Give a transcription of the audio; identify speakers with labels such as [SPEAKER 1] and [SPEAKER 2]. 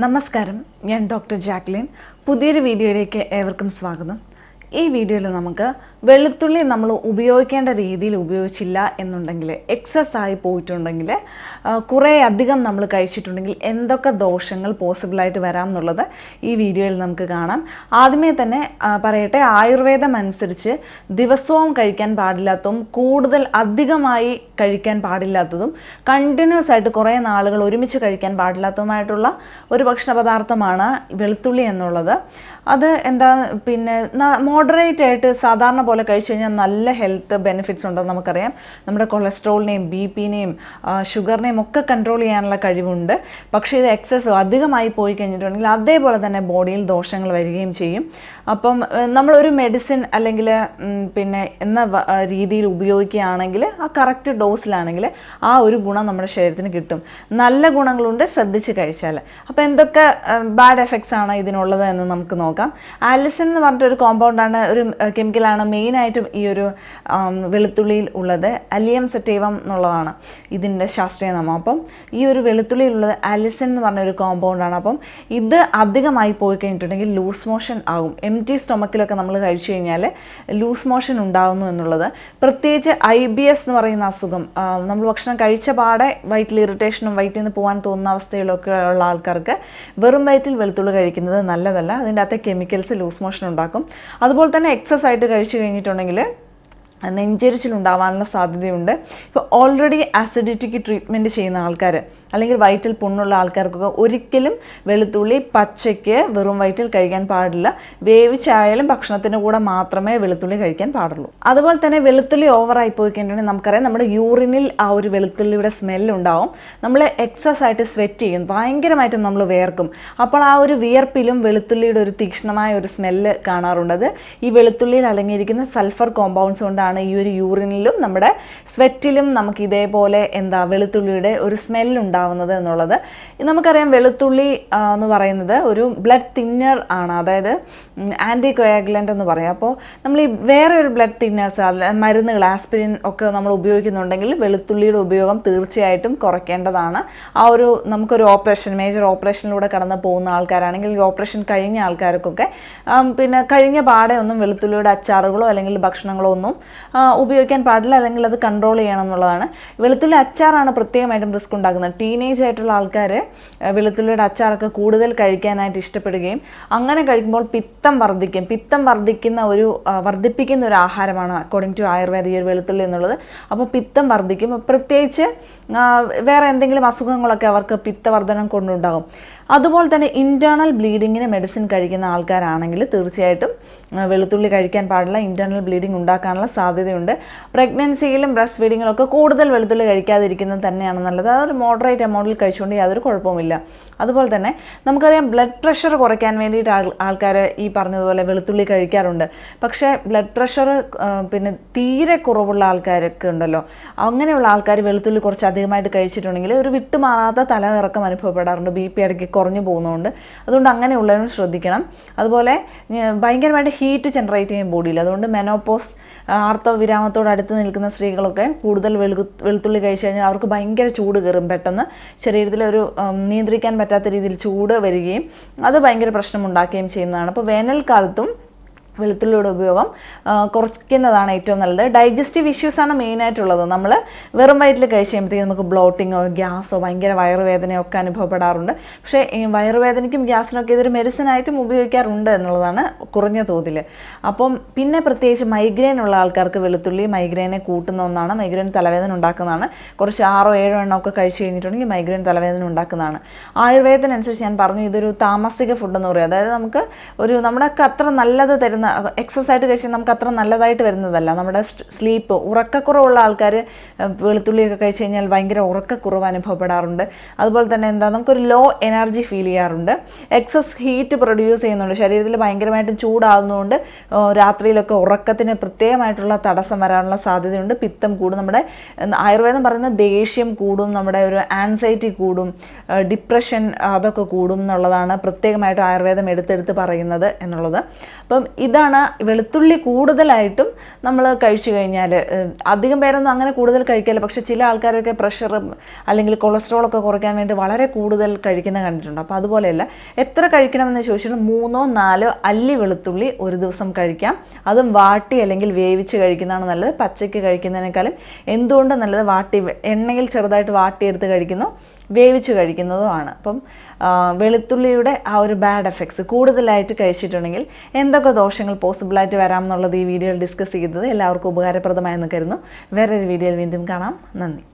[SPEAKER 1] നമസ്കാരം ഞാൻ doctor Jacqueline. പുതിയൊരു വീഡിയോയിലേക്ക് ഏവർക്കും സ്വാഗതം. ഈ വീഡിയോയിൽ നമുക്ക് വെളുത്തുള്ളി നമ്മൾ ഉപയോഗിക്കേണ്ട രീതിയിൽ ഉപയോഗിച്ചില്ല എന്നുണ്ടെങ്കിൽ എക്സസ് ആയി പോയിട്ടുണ്ടെങ്കിൽ കുറേ അധികം നമ്മൾ കഴിച്ചിട്ടുണ്ടെങ്കിൽ എന്തൊക്കെ ദോഷങ്ങൾ പോസിബിളായിട്ട് വരാം എന്നുള്ളത് ഈ വീഡിയോയിൽ നമുക്ക് കാണാം. ആദ്യമേ തന്നെ പറയട്ടെ ആയുർവേദം അനുസരിച്ച് ദിവസവും കഴിക്കാൻ പാടില്ലാത്തതും കൂടുതൽ അധികമായി കഴിക്കാൻ പാടില്ലാത്തതും കണ്ടിന്യൂസ് ആയിട്ട് കുറേ നാളുകൾ ഒരുമിച്ച് കഴിക്കാൻ പാടില്ലാത്തതുമായിട്ടുള്ള ഒരു ഭക്ഷണ പദാർത്ഥമാണ് വെളുത്തുള്ളി എന്നുള്ളത്. അത് എന്താ പിന്നെ മോഡറേറ്റ് ആയിട്ട് സാധാരണ പോലെ കഴിച്ചു കഴിഞ്ഞാൽ നല്ല ഹെൽത്ത് ബെനിഫിറ്റ്സ് ഉണ്ടെന്ന് നമുക്കറിയാം. നമ്മുടെ കൊളസ്ട്രോളിനെയും ബി പിനെയും ഷുഗറിനെയും ഒക്കെ കൺട്രോൾ ചെയ്യാനുള്ള കഴിവുണ്ട്. പക്ഷേ ഇത് എക്സസ് അധികമായി പോയി കഴിഞ്ഞിട്ടുണ്ടെങ്കിൽ അതേപോലെ തന്നെ ബോഡിയിൽ ദോഷങ്ങൾ വരികയും ചെയ്യും. അപ്പം നമ്മളൊരു മെഡിസിൻ അല്ലെങ്കിൽ പിന്നെ എന്ന രീതിയിൽ ഉപയോഗിക്കുകയാണെങ്കിൽ ആ കറക്റ്റ് ഡോസിലാണെങ്കിൽ ആ ഒരു ഗുണം നമ്മുടെ ശരീരത്തിന് കിട്ടും. നല്ല ഗുണങ്ങളുണ്ട് ശ്രദ്ധിച്ച് കഴിച്ചാൽ. അപ്പോൾ എന്തൊക്കെ ബാഡ് എഫക്ട്സ് ആണ് ഇതിനുള്ളത് എന്ന് നമുക്ക് നോക്കാം. ആലിസിൻ എന്ന് പറഞ്ഞിട്ടൊരു കോമ്പൗണ്ടാണ് ഒരു കെമിക്കലാണ് മെയിനായിട്ടും ഈ ഒരു വെളുത്തുള്ളിയിൽ ഉള്ളത് അലിയം സെറ്റേവം എന്നുള്ളതാണ് ഇതിന്റെ ശാസ്ത്രീയ നാമം. അപ്പം ഈ ഒരു വെളുത്തുള്ളിയിലുള്ളത് അലിസൻ എന്ന് പറഞ്ഞ ഒരു കോമ്പൗണ്ടാണ് അപ്പം ഇത് അധികമായി പോയി കഴിഞ്ഞിട്ടുണ്ടെങ്കിൽ ലൂസ് മോഷൻ ആകും. എം ടി സ്റ്റൊമക്കിലൊക്കെ നമ്മൾ കഴിച്ചു കഴിഞ്ഞാൽ ലൂസ് മോഷൻ ഉണ്ടാകുന്നു എന്നുള്ളത്. പ്രത്യേകിച്ച് ഐ ബി എസ് എന്ന് പറയുന്ന അസുഖം നമ്മൾ ഭക്ഷണം കഴിച്ച പാടെ വയറ്റിൽ ഇറിറ്റേഷനും വയറ്റിൽ നിന്ന് പോകാൻ തോന്നുന്ന അവസ്ഥയിലൊക്കെ ഉള്ള ആൾക്കാർക്ക് വെറും വയറ്റിൽ വെളുത്തുള്ളി കഴിക്കുന്നത് നല്ലതല്ല. അതിന്റെ അകത്തെ കെമിക്കൽസ് ലൂസ് മോഷൻ ഉണ്ടാക്കും. അതുപോലെ തന്നെ എക്സസ് ആയിട്ട് കഴിച്ചു കഴിഞ്ഞിട്ടുണ്ടെങ്കിൽ നെഞ്ചെരിച്ചിലുണ്ടാവാനുള്ള സാധ്യതയുണ്ട്. ഇപ്പോൾ ഓൾറെഡി ആസിഡിറ്റിക്ക് ട്രീറ്റ്മെന്റ് ചെയ്യുന്ന ആൾക്കാർ അല്ലെങ്കിൽ വയറ്റിൽ പുണ്ണുള്ള ആൾക്കാർക്കൊക്കെ ഒരിക്കലും വെളുത്തുള്ളി പച്ചയ്ക്ക് വെറും വയറ്റിൽ കഴിക്കാൻ പാടില്ല. വേവിച്ചായാലും ഭക്ഷണത്തിന്റെ കൂടെ മാത്രമേ വെളുത്തുള്ളി കഴിക്കാൻ പാടുള്ളൂ. അതുപോലെ തന്നെ വെളുത്തുള്ളി ഓവറായി പോയി കഴിഞ്ഞിട്ടുണ്ടെങ്കിൽ നമുക്കറിയാം നമ്മുടെ യൂറിനിൽ ആ ഒരു വെളുത്തുള്ളിയുടെ സ്മെല്ലുണ്ടാവും നമ്മൾ എക്സസ് ആയിട്ട് സ്വെറ്റ് ചെയ്യും. ഭയങ്കരമായിട്ട് നമ്മൾ വേർക്കും അപ്പോൾ ആ ഒരു വിയർപ്പിലും വെളുത്തുള്ളിയുടെ ഒരു തീക്ഷ്ണമായ ഒരു സ്മെല്ല് കാണാറുണ്ട്. അത് ഈ വെളുത്തുള്ളിയിൽ അലങ്ങിയിരിക്കുന്ന സൾഫർ കോമ്പൗണ്ട്സ് കൊണ്ടാണ് ഈ ഒരു യൂറിനിലും നമ്മുടെ സ്വെറ്റിലും നമുക്ക് ഇതേപോലെ എന്താ വെളുത്തുള്ളിയുടെ ഒരു സ്മെല്ല് ഉണ്ടാവുന്നത് എന്നുള്ളത്. നമുക്കറിയാം വെളുത്തുള്ളി എന്ന് പറയുന്നത് ഒരു ബ്ലഡ് തിന്നർ ആണ്. അതായത് ആന്റി കൊയാഗുലന്റ് എന്ന് പറയാം. അപ്പോൾ നമ്മൾ ഈ വേറെ ഒരു ബ്ലഡ് തിന്നേഴ്സ് മരുന്നുകൾ ആസ്പിരിൻ ഒക്കെ നമ്മൾ ഉപയോഗിക്കുന്നുണ്ടെങ്കിൽ വെളുത്തുള്ളിയുടെ ഉപയോഗം തീർച്ചയായിട്ടും കുറയ്ക്കേണ്ടതാണ്. ആ ഒരു നമുക്കൊരു ഓപ്പറേഷൻ മേജർ ഓപ്പറേഷനിലൂടെ കടന്ന് പോകുന്ന ആൾക്കാരാണെങ്കിൽ ഈ ഓപ്പറേഷൻ കഴിഞ്ഞ ആൾക്കാർക്കൊക്കെ പിന്നെ കഴിഞ്ഞ പാടെ ഒന്നും വെളുത്തുള്ളിയുടെ അച്ചാറുകളോ അല്ലെങ്കിൽ ഭക്ഷണങ്ങളോ ഒന്നും ഉപയോഗിക്കാൻ പാടില്ല അല്ലെങ്കിൽ അത് കൺട്രോൾ ചെയ്യണം എന്നുള്ളതാണ്. വെളുത്തുള്ളി അച്ചാറാണ് പ്രത്യേകമായിട്ടും റിസ്ക് ഉണ്ടാക്കുന്നത്. ടീനേജ് ആയിട്ടുള്ള ആൾക്കാർ വെളുത്തുള്ളിയുടെ അച്ചാറൊക്കെ കൂടുതൽ കഴിക്കാനായിട്ട് ഇഷ്ടപ്പെടുകയും അങ്ങനെ കഴിക്കുമ്പോൾ പിത്തം വർദ്ധിക്കും. പിത്തം വർദ്ധിക്കുന്ന ഒരു വർദ്ധിപ്പിക്കുന്ന ഒരു ആഹാരമാണ് അക്കോർഡിംഗ് ടു ആയുർവേദ ഈ ഒരു വെളുത്തുള്ളി എന്നുള്ളത്. അപ്പോൾ പിത്തം വർദ്ധിക്കും. പ്രത്യേകിച്ച് വേറെ എന്തെങ്കിലും അസുഖങ്ങളൊക്കെ അവർക്ക് പിത്തവർദ്ധനം കൊണ്ടുണ്ടാകും. അതുപോലെ തന്നെ ഇന്റേർണൽ ബ്ലീഡിങ്ങിന് മെഡിസിൻ കഴിക്കുന്ന ആൾക്കാരാണെങ്കിൽ തീർച്ചയായിട്ടും വെളുത്തുള്ളി കഴിക്കാൻ പാടില്ല ഇന്റേർണൽ ബ്ലീഡിങ് ഉണ്ടാക്കാനുള്ള സാധ്യതയുണ്ട്. പ്രഗ്നൻസിയിലും ബ്രസ്റ്റ് ഫീഡിങ്ങിലും ഒക്കെ കൂടുതൽ വെളുത്തുള്ളി കഴിക്കാതിരിക്കുന്നത് തന്നെയാണ് നല്ലത്. അതൊരു മോഡറേറ്റ് എമൗണ്ടിൽ കഴിച്ചുകൊണ്ട് യാതൊരു കുഴപ്പവുമില്ല. അതുപോലെ തന്നെ നമുക്കറിയാം ബ്ലഡ് പ്രഷർ കുറയ്ക്കാൻ വേണ്ടിയിട്ട് ആൾ ആൾക്കാർ ഈ പറഞ്ഞതുപോലെ വെളുത്തുള്ളി കഴിക്കാറുണ്ട്. പക്ഷേ ബ്ലഡ് പ്രഷർ പിന്നെ തീരെ കുറവുള്ള ആൾക്കാരൊക്കെ ഉണ്ടല്ലോ. അങ്ങനെയുള്ള ആൾക്കാർ വെളുത്തുള്ളി കുറച്ച് അധികമായിട്ട് കഴിച്ചിട്ടുണ്ടെങ്കിൽ ഒരു വിട്ടുമാറാത്ത തലകറക്കം അനുഭവപ്പെടാറുണ്ട്. ബി പി ഇടയ്ക്ക് കുറഞ്ഞു പോകുന്നതുകൊണ്ട് അതുകൊണ്ട് അങ്ങനെയുള്ളവരും ശ്രദ്ധിക്കണം. അതുപോലെ ഭയങ്കരമായിട്ട് ഹീറ്റ് ജനറേറ്റ് ചെയ്യും ബോഡിയിൽ അതുകൊണ്ട് മെനോപോസ് ആർത്തവ വിരാമത്തോട് അടുത്ത് നിൽക്കുന്ന സ്ത്രീകളൊക്കെ കൂടുതൽ വെളു വെളുത്തുള്ളി കഴിച്ചു കഴിഞ്ഞാൽ അവർക്ക് ഭയങ്കര ചൂട് കയറും പെട്ടെന്ന്. ശരീരത്തിൽ ഒരു നിയന്ത്രിക്കാൻ പറ്റാത്ത രീതിയിൽ ചൂട് വരികയും അത് ഭയങ്കര പ്രശ്നമുണ്ടാക്കുകയും ചെയ്യുന്നതാണ്. അപ്പോൾ വേനൽക്കാലത്തും വെളുത്തുള്ളിയുടെ ഉപയോഗം കുറയ്ക്കുന്നതാണ് ഏറ്റവും നല്ലത്. ഡൈജസ്റ്റീവ് ഇഷ്യൂസാണ് മെയിനായിട്ടുള്ളത് നമ്മൾ വെറും വയറ്റിൽ കഴിച്ച് കഴിയുമ്പോഴത്തേക്കും നമുക്ക് ബ്ലോട്ടിങ്ങോ ഗ്യാസോ ഭയങ്കര വയറുവേദനയോ ഒക്കെ അനുഭവപ്പെടാറുണ്ട്. പക്ഷേ വയറുവേദനയ്ക്കും ഗ്യാസിനൊക്കെ ഇതൊരു മെഡിസിനായിട്ടും ഉപയോഗിക്കാറുണ്ട് എന്നുള്ളതാണ് കുറഞ്ഞ തോതിൽ അപ്പം പിന്നെ പ്രത്യേകിച്ച് മൈഗ്രെയിൻ ഉള്ള ആൾക്കാർക്ക് വെളുത്തുള്ളി മൈഗ്രെയിനെ കൂട്ടുന്ന ഒന്നാണ്. മൈഗ്രെയിൻ തലവേദന ഉണ്ടാക്കുന്നതാണ്. കുറച്ച് ആറോ ഏഴോ എണ്ണം ഒക്കെ കഴിച്ച് കഴിഞ്ഞിട്ടുണ്ടെങ്കിൽ മൈഗ്രെയിൻ തലവേദന ഉണ്ടാക്കുന്നതാണ്. ആയുർവേദത്തിനനുസരിച്ച് ഞാൻ പറഞ്ഞു ഇതൊരു താമസിക ഫുഡ് എന്ന് പറയും. അതായത് നമുക്ക് ഒരു നമ്മുടെ അത്ര നല്ലത് തരുന്ന എക്സസൈസ് കഴിച്ചാൽ നമുക്ക് അത്ര നല്ലതായിട്ട് വരുന്നതല്ല. നമ്മുടെ സ്ലീപ്പ് ഉറക്കക്കുറവുള്ള ആൾക്കാർ വെളുത്തുള്ളിയൊക്കെ കഴിച്ച് കഴിഞ്ഞാൽ ഭയങ്കര ഉറക്കക്കുറവ് അനുഭവപ്പെടാറുണ്ട്. അതുപോലെ തന്നെ എന്താ നമുക്കൊരു ലോ എനർജി ഫീൽ ചെയ്യാറുണ്ട്. എക്സസ് ഹീറ്റ് പ്രൊഡ്യൂസ് ചെയ്യുന്നുണ്ട്. ശരീരത്തിൽ ഭയങ്കരമായിട്ടും ചൂടാകുന്നതുകൊണ്ട് രാത്രിയിലൊക്കെ ഉറക്കത്തിന് പ്രത്യേകമായിട്ടുള്ള തടസ്സം വരാനുള്ള സാധ്യതയുണ്ട്. പിത്തം കൂടും. നമ്മുടെ ആയുർവേദം പറയുന്ന ദേഷ്യം കൂടും നമ്മുടെ ഒരു ആൻസൈറ്റി കൂടും ഡിപ്രഷൻ അതൊക്കെ കൂടും എന്നുള്ളതാണ് പ്രത്യേകമായിട്ട് ആയുർവേദം എടുത്തെടുത്ത് പറയുന്നത് എന്നുള്ളത്. അപ്പം ഇതാണ് വെളുത്തുള്ളി കൂടുതലായിട്ടും നമ്മൾ കഴിച്ചു കഴിഞ്ഞാൽ അധികം പേരൊന്നും അങ്ങനെ കൂടുതൽ കഴിക്കില്ല പക്ഷേ ചില ആൾക്കാരൊക്കെ പ്രഷറും അല്ലെങ്കിൽ കൊളസ്ട്രോൾ ഒക്കെ കുറയ്ക്കാൻ വേണ്ടി വളരെ കൂടുതൽ കഴിക്കുന്ന കണ്ടിട്ടുണ്ട്. അപ്പോൾ അതുപോലെയല്ല എത്ര കഴിക്കണമെന്ന് ചോദിച്ചാൽ മൂന്നോ നാലോ അല്ലി വെളുത്തുള്ളി ഒരു ദിവസം കഴിക്കാം. അതും വാട്ടി അല്ലെങ്കിൽ വേവിച്ച് കഴിക്കുന്നതാണ് നല്ലത്. പച്ചയ്ക്ക് കഴിക്കുന്നതിനേക്കാളും എന്തുകൊണ്ട് നല്ലത്? വാട്ടി എണ്ണയിൽ ചെറുതായിട്ട് വാട്ടിയെടുത്ത് കഴിക്കുന്നു. വേവിച്ച് കഴിക്കുന്നതുമാണ്. അപ്പം വെളുത്തുള്ളിയുടെ ആ ഒരു ബാഡ് എഫക്ട്സ് കൂടുതലായിട്ട് കഴിച്ചിട്ടുണ്ടെങ്കിൽ എന്തൊക്കെ ദോഷങ്ങൾ പോസിബിളായിട്ട് വരാം എന്നുള്ളത് ഈ വീഡിയോയിൽ ഡിസ്കസ് ചെയ്തത് എല്ലാവർക്കും ഉപകാരപ്രദമായെന്ന് കരുതുന്നു. വേറെ ഒരു വീഡിയോയിൽ വീണ്ടും കാണാം. നന്ദി.